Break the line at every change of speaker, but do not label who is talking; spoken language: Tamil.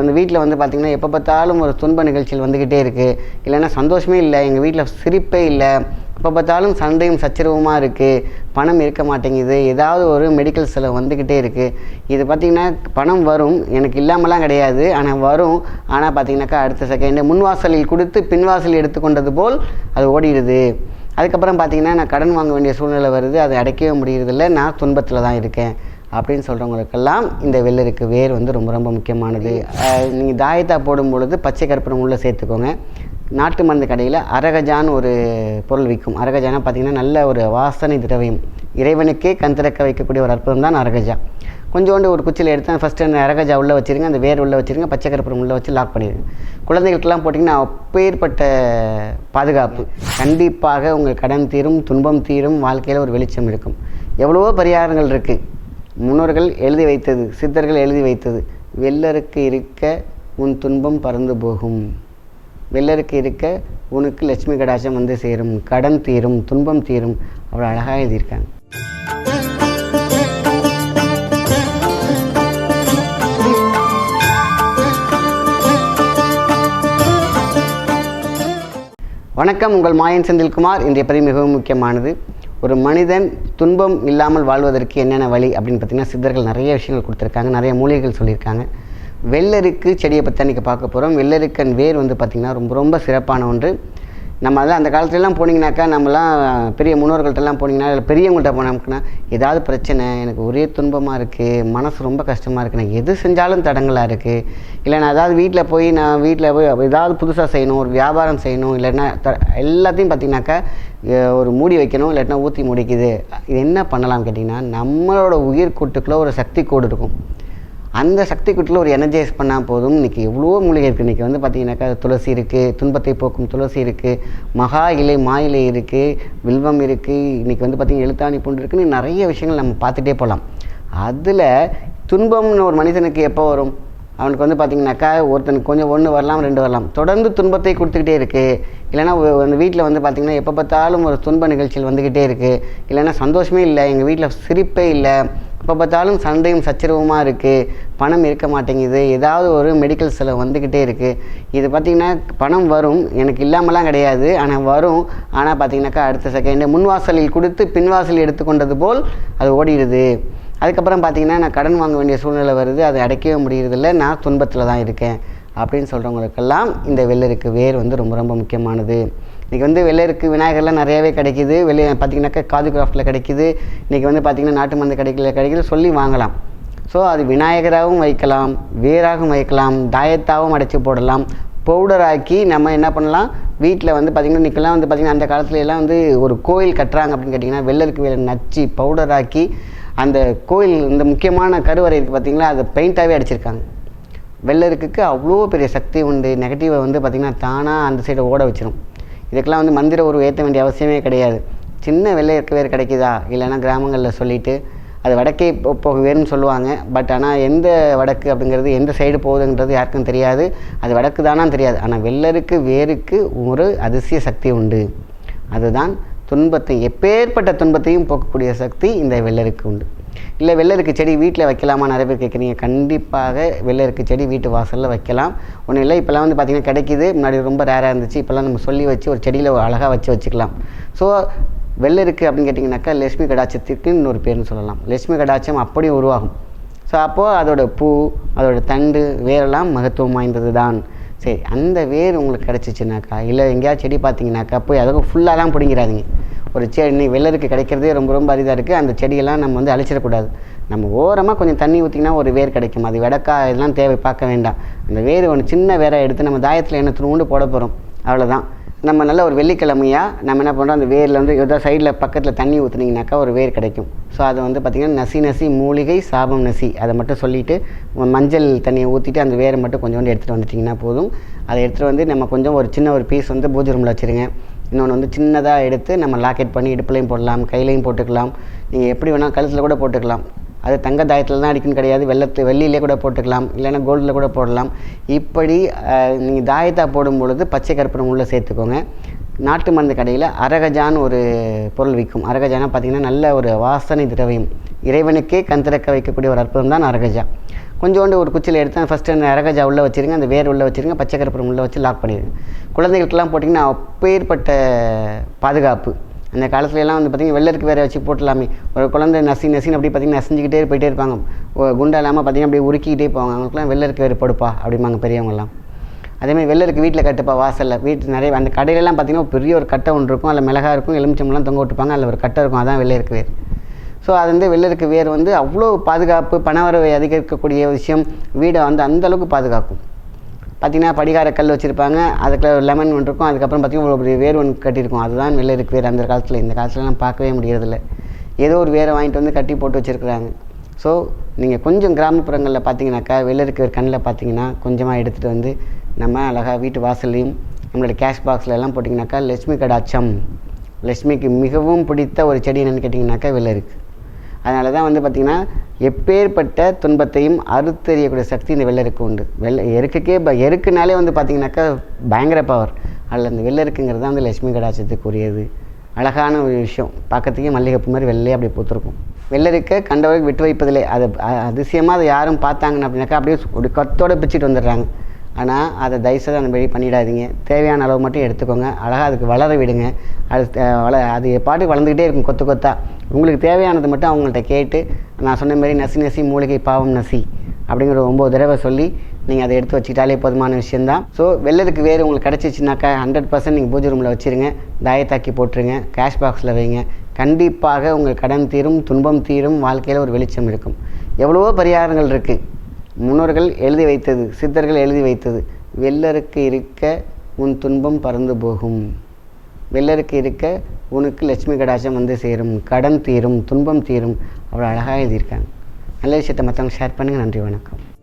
அந்த வீட்டில் வந்து பார்த்திங்கன்னா எப்போ பார்த்தாலும் ஒரு துன்ப நிகழ்ச்சிகள் வந்துக்கிட்டே இருக்குது இல்லைன்னா சந்தோஷமே இல்லை. எங்கள் வீட்டில் சிரிப்பே இல்லை. எப்போ பார்த்தாலும் சண்டையும் சச்சரவுமா இருக்குது பணம் இருக்க மாட்டேங்குது. ஏதாவது ஒரு மெடிக்கல் செலவு வந்துக்கிட்டே இருக்குது இது பார்த்திங்கன்னா பணம் வரும். எனக்கு இல்லாமலாம் கிடையாது. ஆனால் வரும். ஆனால் பார்த்திங்கனாக்கா அடுத்த செகண்டு முன்வாசலில் கொடுத்து பின்வாசல் எடுத்துக்கொண்டது போல் அது ஓடிடுது. அதுக்கப்புறம் பார்த்திங்கன்னா நான் கடன் வாங்க வேண்டிய சூழ்நிலை வருது. அதை அடைக்கவே முடியறதில்ல. நான் துன்பத்தில் தான் இருக்கேன். அப்படின்னு சொல்கிறவங்களுக்கெல்லாம் இந்த வெள்ளருக்கு வேர் வந்து ரொம்ப ரொம்ப முக்கியமானது. நீங்கள் தாயத்தா போடும் பொழுது பச்சை கற்பூரம் உள்ளே சேர்த்துக்கோங்க. நாட்டு மருந்து கடையில் அரகஜான்னு ஒரு பொருள் விற்கும் அரகஜானா பார்த்திங்கன்னா நல்ல ஒரு வாசனை திரவியம். இறைவனுக்கே கண் திறக்க வைக்கக்கூடிய ஒரு அற்புதம் தான் அரகஜா. கொஞ்சோண்டு ஒரு குச்சியில் எடுத்து ஃபஸ்ட்டு அந்த அரகஜா உள்ளே வச்சுருங்க. அந்த வேர் உள்ளே வச்சுருங்க. பச்சை கற்பூரம் உள்ளே வச்சு லாக் பண்ணிடுங்க. குழந்தைகளுக்கெல்லாம் போட்டிங்கன்னா அப்பேற்பட்ட பாதுகாப்பு. கண்டிப்பாக உங்கள் கடன் தீரும் துன்பம் தீரும் வாழ்க்கையில் ஒரு வெளிச்சம் இருக்கும். எவ்வளவோ பரிகாரங்கள் இருக்குது முன்னோர்கள் எழுதி வைத்தது சித்தர்கள் எழுதி வைத்தது வெள்ளருக்கு இருக்க உன் துன்பம் பறந்து போகும். வெள்ளருக்கு இருக்க உனக்கு லட்சுமி கடாட்சம் வந்து சேரும். கடன் தீரும் துன்பம் தீரும். அவ்வளோ அழகாக எழுதியிருக்காங்க. வணக்கம். உங்கள் மாயன் செந்தில்குமார். இன்றைய பதிவு மிகவும் முக்கியமானது. ஒரு மனிதன் துன்பம் இல்லாமல் வாழ்வதற்கு என்னென்ன வழி அப்படின்னு பார்த்தீங்கன்னா சித்தர்கள் நிறைய விஷயங்கள் கொடுத்துருக்காங்க நிறைய மூலிகைகள் சொல்லியிருக்காங்க. வெள்ளருக்கு செடியை பற்றி இன்றைக்கி பார்க்க போகிறோம் வெள்ளருக்கன் வேர் வந்து பார்த்திங்கன்னா ரொம்ப ரொம்ப சிறப்பான ஒன்று. நம்ம அதான் அந்த காலத்துலலாம் போனீங்கன்னாக்கா நம்மலாம் பெரிய முன்னோர்கள்ட்டெல்லாம் போனீங்கன்னா இல்லை பெரியவங்கள்ட்ட போனோம்னா ஏதாவது பிரச்சனை எனக்கு ஒரே துன்பமாக இருக்குது மனசு ரொம்ப கஷ்டமாக இருக்குது நான் எது செஞ்சாலும் தடங்களாக இருக்குது இல்லை நான் ஏதாவது வீட்டில் போய் நான் வீட்டில் போய் ஏதாவது புதுசாக செய்யணும் ஒரு வியாபாரம் செய்யணும் இல்லைன்னா த எல்லாத்தையும் பார்த்தீங்கன்னாக்கா ஒரு மூடி வைக்கணும் இல்லாட்டினா ஊற்றி முடிக்குது. இது என்ன பண்ணலாம் கேட்டிங்கன்னா நம்மளோட உயிர் கூட்டுக்குள்ளே ஒரு சக்தி கோடு இருக்கும். அந்த சக்தி கூட்டில் ஒரு எனர்ஜைஸ் பண்ணால் போதும். இன்றைக்கி எவ்வளோ மூலிகை இருக்குது இன்றைக்கி வந்து பார்த்தீங்கன்னாக்கா துளசி இருக்குது துன்பத்தை போக்கும் துளசி இருக்குது மகா இலை மா இலை இருக்குது வில்வம் இருக்குது இன்றைக்கி வந்து பார்த்திங்கன்னா எழுத்தாணி பூண்டு இருக்குன்னு நிறைய விஷயங்கள் நம்ம பார்த்துட்டே போகலாம். அதில் துன்பம்னு ஒரு மனிதனுக்கு எப்போ வரும்? அவனுக்கு வந்து பார்த்திங்கனாக்கா ஒருத்தனுக்கு கொஞ்சம் ஒன்று வரலாம் ரெண்டு வரலாம். தொடர்ந்து துன்பத்தை கொடுத்துக்கிட்டே இருக்குது இல்லைன்னா அந்த வீட்டில் வந்து பார்த்திங்கன்னா எப்போ பார்த்தாலும் ஒரு துன்ப நிகழ்ச்சிகள் வந்துக்கிட்டே இருக்குது இல்லைன்னா சந்தோஷமே இல்லை. எங்கள் வீட்டில் சிரிப்பே இல்லை. எப்போ பார்த்தாலும் சண்டையும் சச்சரவுமா இருக்குது பணம் இருக்க மாட்டேங்குது. ஏதாவது ஒரு மெடிக்கல் செலவு வந்துக்கிட்டே இருக்குது இது பார்த்திங்கன்னா பணம் வரும். எனக்கு இல்லாமலாம் கிடையாது. ஆனால் வரும். ஆனால் பார்த்திங்கனாக்கா அடுத்த செகண்டு முன்வாசலில் கொடுத்து பின்வாசல் எடுத்துக்கொண்டது போல் அது ஓடிடுது. அதுக்கப்புறம் பார்த்திங்கன்னா நான் கடன் வாங்க வேண்டிய சூழ்நிலை வருது. அதை அடைக்கவே முடியறதில்ல. நான் துன்பத்தில் தான் இருக்கேன். அப்படின்னு சொல்கிறவங்களுக்கெல்லாம் இந்த வெள்ளருக்கு வேர் வந்து ரொம்ப ரொம்ப முக்கியமானது. இன்றைக்கி வந்து வெள்ளருக்கு விநாயகர்லாம் நிறையாவே கிடைக்குது. வெளியே பார்த்தீங்கன்னாக்கா காது கிராஃப்டில் கிடைக்குது. இன்றைக்கி வந்து பார்த்திங்கன்னா நாட்டு மருந்து கிடைக்கல கிடைக்குது சொல்லி வாங்கலாம். ஸோ அது விநாயகராகவும் வைக்கலாம் வேராகவும் வைக்கலாம் தாயத்தாகவும் அடைச்சி போடலாம். பவுடர் ஆக்கி நம்ம என்ன பண்ணலாம்? வீட்டில் வந்து பார்த்திங்கன்னா இன்றைக்கெல்லாம் வந்து பார்த்திங்கன்னா அந்த காலத்துல எல்லாம் வந்து ஒரு கோயில் கட்டுறாங்க அப்படின்னு கேட்டிங்கன்னா வெள்ளருக்கு வேலை நச்சு பவுடர் ஆக்கி அந்த கோயில் இந்த முக்கியமான கருவறை இருக்குது பார்த்திங்களா அதை பெயிண்ட்டாகவே அடிச்சிருக்காங்க. வெள்ளருக்குக்கு அவ்வளோ பெரிய சக்தி உண்டு. நெகட்டிவை வந்து பார்த்திங்கன்னா தானாக அந்த சைடை ஓட வச்சிடும் இதுக்கெல்லாம் வந்து மந்திர உருவம் ஏற்ற வேண்டிய அவசியமே கிடையாது. சின்ன வெள்ளையருக்கு வேறு கிடைக்குதா? இல்லைன்னா கிராமங்களில் சொல்லிட்டு அது வடக்கே போ- போக வேறுன்னு சொல்லுவாங்க. பட் ஆனால் எந்த வடக்கு அப்படிங்கிறது எந்த சைடு போகுதுன்றது யாருக்கும் தெரியாது. அது வடக்கு தானான்னு தெரியாது. ஆனால் வெள்ளருக்கு வேருக்கு ஒரு அதிசய சக்தி உண்டு. அதுதான் துன்பத்தை எப்பேற்பட்ட துன்பத்தையும் போக்கக்கூடிய சக்தி இந்த வெள்ளருக்கு உண்டு. இல்லை வெள்ளருக்கு செடி வீட்டில் வைக்கலாமா? நிறைய பேர் கேட்குறீங்க. கண்டிப்பாக வெள்ளருக்கு செடி வீட்டு வாசலில் வைக்கலாம். ஒன்றும் இல்லை இப்போல்லாம் வந்து பார்த்திங்கன்னா கிடைக்குது. முன்னாடி ரொம்ப ரேராக இருந்துச்சு. இப்போல்லாம் நம்ம சொல்லி வச்சு ஒரு செடியில் அழகாக வச்சு வச்சுக்கலாம். ஸோ வெள்ளருக்கு அப்படின்னு கேட்டிங்கனாக்கா லட்சுமி கடாட்சத்துக்கு இன்னொரு பேர்னு சொல்லலாம். லட்சுமி கடாட்சம் அப்படியே உருவாகும். ஸோ அப்போது அதோட பூ அதோட தண்டு வேரெல்லாம் மகத்துவம் வாய்ந்தது தான் சரி அந்த வேர் உங்களுக்கு கிடச்சிச்சுனாக்கா இல்லை எங்கேயாவது செடி பார்த்தீங்கன்னாக்கா போய் அதுக்கும் ஃபுல்லாலாம் பிடிங்கிறாதீங்க ஒரு செடி வெள்ளருக்கு கிடைக்கிறதே ரொம்ப ரொம்ப அரிதாக இருக்குது அந்த செடியெல்லாம் நம்ம வந்து அழிச்சிடக்கூடாது. நம்ம ஓரமாக கொஞ்சம் தண்ணி ஊற்றிங்கன்னா ஒரு வேர் கிடைக்கும். அது வெடக்கா இதெல்லாம் தேவை பார்க்க வேண்டாம். அந்த வேர் ஒன்று சின்ன வேரை எடுத்து நம்ம தாயத்தில் என்ன துணுண்டு போட போகிறோம் அவ்வளோதான் நம்ம நல்ல ஒரு வெள்ளிக்கிழமையாக நம்ம என்ன பண்ணுறோம் அந்த வேரில் வந்து ஏதோ சைடில் பக்கத்தில் தண்ணி ஊற்றுனீங்கனாக்கா ஒரு வேர் கிடைக்கும். ஸோ அதை வந்து பார்த்திங்கன்னா நசி நசி மூலிகை சாபம் நசி அதை மட்டும் சொல்லிவிட்டு மஞ்சள் தண்ணியை ஊற்றிட்டு அந்த வேரை மட்டும் கொஞ்சோண்டு எடுத்துகிட்டு வந்துட்டிங்கன்னா போதும். அதை எடுத்துகிட்டு வந்து நம்ம கொஞ்சம் ஒரு சின்ன ஒரு பீஸ் வந்து பூஜை ரூமில் வச்சுருங்க. இன்னொன்று வந்து சின்னதாக எடுத்து நம்ம லாக்கெட் பண்ணி இடுப்புலையும் போடலாம் கையிலையும் போட்டுக்கலாம். நீங்கள் எப்படி வேணால் கழுத்தில் கூட போட்டுக்கலாம். அது தங்க தாயத்தில் தான் அடிக்கணும் கிடையாது. வெள்ளத்து வெள்ளியிலே கூட போட்டுக்கலாம். இல்லைன்னா கோல்டில் கூட போடலாம். இப்படி நீங்கள் தாயத்தாக போடும் பொழுது பச்சை கற்பூரம் உள்ளே சேர்த்துக்கோங்க. நாட்டு மருந்து கடையில் அரகஜான்னு ஒரு பொருள் விற்கும் அரகஜானா பார்த்திங்கன்னா நல்ல ஒரு வாசனை திரவியம். இறைவனுக்கே கண் திறக்க வைக்கக்கூடிய ஒரு அற்புதம் தான் அரகஜா. கொஞ்சோண்டு ஒரு குச்சியில் எடுத்து ஃபஸ்ட்டு அந்த அரகஜா உள்ளே வச்சிருங்க அந்த வேர் உள்ளே வச்சிருங்க பச்சை கருப்பூரம் உள்ளே வச்சு லாக் பண்ணிடுங்க. குழந்தைகளுக்கெல்லாம் போட்டிங்கன்னா அப்பேற்பட்ட பாதுகாப்பு. அந்த காலத்துல எல்லாம் வந்து பார்த்திங்கன்னா வெள்ளருக்கு வேற வச்சு போட்டலாமே ஒரு குழந்தை நசி நசின்னு அப்படி பார்த்திங்கன்னா நசிஞ்சிக்கிட்டே போயிட்டே இருப்பாங்க. குண்டா இல்லாமல் பார்த்திங்கன்னா அப்படியே உருக்கிக்கிட்டே போவாங்க. அவங்களுக்குலாம் வெள்ளருக்கு வேறு படுப்பா அப்படிம்பாங்க பெரியவங்கலாம் அதேமாதிரி வெள்ளருக்கு வீட்டில் கட்டுப்பா வாசலில். வீட்டு நிறைய அந்த கடையிலலாம் பார்த்திங்கன்னா பெரிய ஒரு கட்டை ஒன்று இருக்கும். அதில் மிளகா இருக்கும் எலுமிச்சம்பழம் தொங்க விட்டுப்பாங்க. அதில் ஒரு கட்டை இருக்கும். அதான் வெள்ளருக்கு வேர். ஸோ அது வந்து வெள்ளருக்கு வேர் வந்து அவ்வளோ பாதுகாப்பு பணவரவை அதிகரிக்கக்கூடிய விஷயம். வீடை வந்து அந்த அளவுக்கு பாதுகாக்கும். பார்த்தீங்கன்னா படிகார கல் வச்சுருப்பாங்க. அதுக்குள்ள ஒரு லெமன் ஒன்று இருக்கும். அதுக்கப்புறம் பார்த்தீங்கன்னா ஒரு பெரிய வேர் ஒன்று கட்டியிருக்கும். அதுதான் வெள்ளருக்கு வேர் அந்த காலத்தில். இந்த காலத்துலலாம் பார்க்கவே முடியறதில்ல. ஏதோ ஒரு வேரை வாங்கிட்டு வந்து கட்டி போட்டு வச்சுருக்குறாங்க. ஸோ நீங்கள் கொஞ்சம் கிராமப்புறங்களில் பார்த்தீங்கன்னாக்கா வெள்ளருக்கு வேர் கண்ணில் பார்த்தீங்கன்னா கொஞ்சமாக எடுத்துகிட்டு வந்து நம்ம அழகாக வீட்டு வாசல்லையும் நம்மளோட கேஷ் பாக்ஸில் எல்லாம் போட்டிங்கனாக்கா லட்சுமி கடாச்சம் லட்சுமிக்கு மிகவும் பிடித்த ஒரு செடி என்னென்னு கேட்டிங்கனாக்கா வெள்ளருக்கு அதனால தான் வந்து பார்த்திங்கன்னா எப்பேற்பட்ட துன்பத்தையும் அறுத்தெறியக்கூடிய சக்தி இந்த வெள்ளருக்கு உண்டு. வெள்ளை எருக்குக்கே ப எருக்குனாலே வந்து பார்த்திங்கனாக்கா பயங்கர பவர் அதில் அந்த வெள்ளருக்குங்கிறது தான் வந்து லட்சுமி கடாட்சத்துக்குரியது அழகான ஒரு விஷயம். பார்க்கறதுக்கே மல்லிகைப்பூ மாதிரி வெள்ளையே அப்படி பூத்துருக்கும். வெள்ளரிக்க கண்டவர்கள் விட்டு வைப்பதில்லை. அது அதிசயமாக அதை யாரும் பார்த்தாங்கன்னு அப்படின்னாக்கா அப்படியே ஒரு கத்தோடு பிச்சுட்டு வந்துடுறாங்க. ஆனால் அதை தயவுசெய்து அந்த மாதிரி பண்ணிடாதீங்க. தேவையான அளவு மட்டும் எடுத்துக்கோங்க. அழகாக அதுக்கு வளர விடுங்க. அது வள அது பாட்டுக்கு வளர்ந்துக்கிட்டே இருக்கும் கொத்து கொத்தாக உங்களுக்கு தேவையானது மட்டும் அவங்கள்ட்ட கேட்டு நான் சொன்ன மாதிரி நசி நசி மூலிகை பாவம் நசி அப்படிங்கிற ஒம்பது தடவை சொல்லி நீங்கள் அதை எடுத்து வச்சுக்கிட்டாலே போதுமான விஷயந்தான் ஸோ வெள்ளதுக்கு வேறு உங்களுக்கு கிடச்சிச்சினாக்கா ஹண்ட்ரட் பர்சன்ட் நீங்கள் பூஜை ரூமில் வச்சுருங்க. தாயத்தாக்கி போட்டுருங்க. கேஷ் பாக்ஸில் வைங்க. கண்டிப்பாக உங்கள் கடன் தீரும் துன்பம் தீரும் வாழ்க்கையில் ஒரு வெளிச்சம் இருக்கும். எவ்வளவோ பரிகாரங்கள் இருக்குது முன்னோர்கள் எழுதி வைத்தது சித்தர்கள் எழுதி வைத்தது வெள்ளருக்கு இருக்க உன் துன்பம் பறந்து போகும். வெள்ளருக்கு இருக்க உனக்கு லட்சுமி கடாட்சம் வந்து சேரும் கடன் தீரும் துன்பம் தீரும் அவ்வளோ அழகாக எழுதியிருக்காங்க. நல்ல விஷயத்தை மற்றவங்க ஷேர் பண்ணுங்கள் நன்றி வணக்கம்.